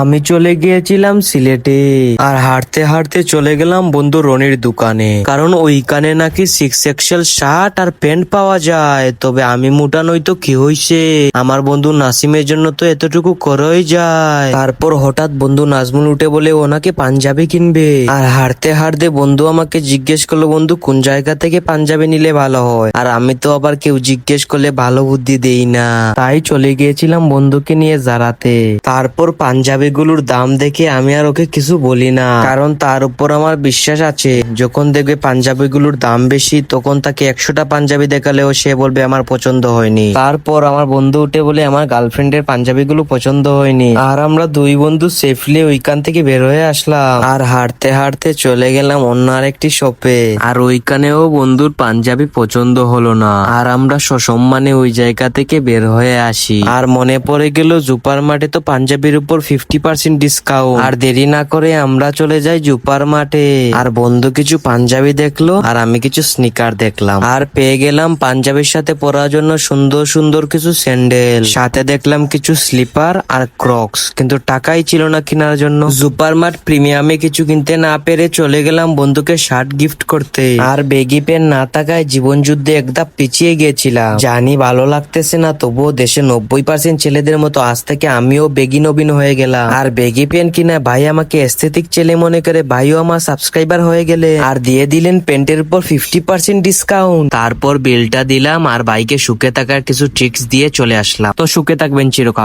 আমি চলে গিয়েছিলাম সিলেটে। আর হাঁটতে হাঁটতে চলে গেলাম বন্ধু রনির দোকানে। কারণ ওইখানে নাকি সিক্স এক্সেল শার্ট আর প্যান্ট পাওয়া যায়। তবে আমি মোটা নই তো কি হইছে? আমার বন্ধু নাসিমের জন্য তো এতটুকু করেই যায়। তারপর হঠাৎ বন্ধু নাজমুল উঠে বলে ওনাকে পাঞ্জাবি কিনবে? আর হাঁটতে হাঁটতে বন্ধু আমাকে জিজ্ঞেস করল, বন্ধু, কোন জায়গা থেকে পাঞ্জাবি নিলে ভালো হয়? আর আমি তো আবার কেউ জিজ্ঞেস করলে ভালো বুদ্ধি দেই না। তাই চলে গিয়েছিলাম বন্ধুকে নিয়ে জারাতে। তারপর পাঞ্জাবি গুলোর দাম দেখে আমি আর ওকে কিছু বলি না। কারণ তার উপর আমার বিশ্বাস আছে। যখন দেখবে পাঞ্জাবি গুলোর দাম বেশি, তখন তাকে একশোটা পাঞ্জাবি দেখালেও সে বলবে, আমার পছন্দ হয়নি। তারপর আমার বন্ধু উঠে বলে, আমার গার্লফ্রেন্ডের পাঞ্জাবি গুলো পছন্দ হয়নি। আর আমরা দুই বন্ধু সেফলি ওইখান থেকে বের হয়ে আসলাম। আর হাঁটতে হাঁটতে চলে গেলাম অন্য আরেকটি শপে আর ওইখানেও বন্ধুর পাঞ্জাবি পছন্দ হলো না। আর আমরা সসম্মানে ওই জায়গা থেকে বের হয়ে আসি। আর মনে পড়ে গেল, জুপার মাঠে তো পাঞ্জাবির উপর ফিফটি পার্সেন্ট ডিসকাউন্ট আর দেরি না করে আমরা চলে যাই জুপার মাঠে। আর বন্ধু কিছু পাঞ্জাবি দেখল, আর আমি কিছু স্নিকার দেখলাম। আর পেয়ে গেলাম পাঞ্জাবির সাথে পরার জন্য সুন্দর সুন্দর কিছু স্যান্ডেল সাথে দেখলাম কিছু স্লিপার আর ক্রক্স কিন্তু টাকাই ছিল না কেনার জন্য। সুপার মার্ট প্রিমিয়ামে কিছু কিনতে না পেরে চলে গেলাম বন্ধুকে শার্ট গিফট করতে। আর বেগি পেন না থাকায় জীবন যুদ্ধে একদম পিছিয়ে গিয়েছিলাম। জানি ভালো লাগতেছে না, তবুও দেশে নব্বই পার্সেন্ট ছেলেদের মতো আজ থেকে আমিও বেগি নবীন হয়ে গেলাম। আর বেগি পেন কিনা ভাই আমাকে এস্থেটিক ছেলে মনে করে ভাইও আমার সাবস্ক্রাইবার হয়ে গেলে। আর দিয়ে দিলেন পেন্টের উপর ফিফটি পার্সেন্ট ডিসকাউন্ট তারপর বিলটা দিলাম আর ভাইকে শুকে থাকার কিছু ট্রিক্স দিয়ে চলে আসলাম। তো সুখে থাকবেন চিরকাল।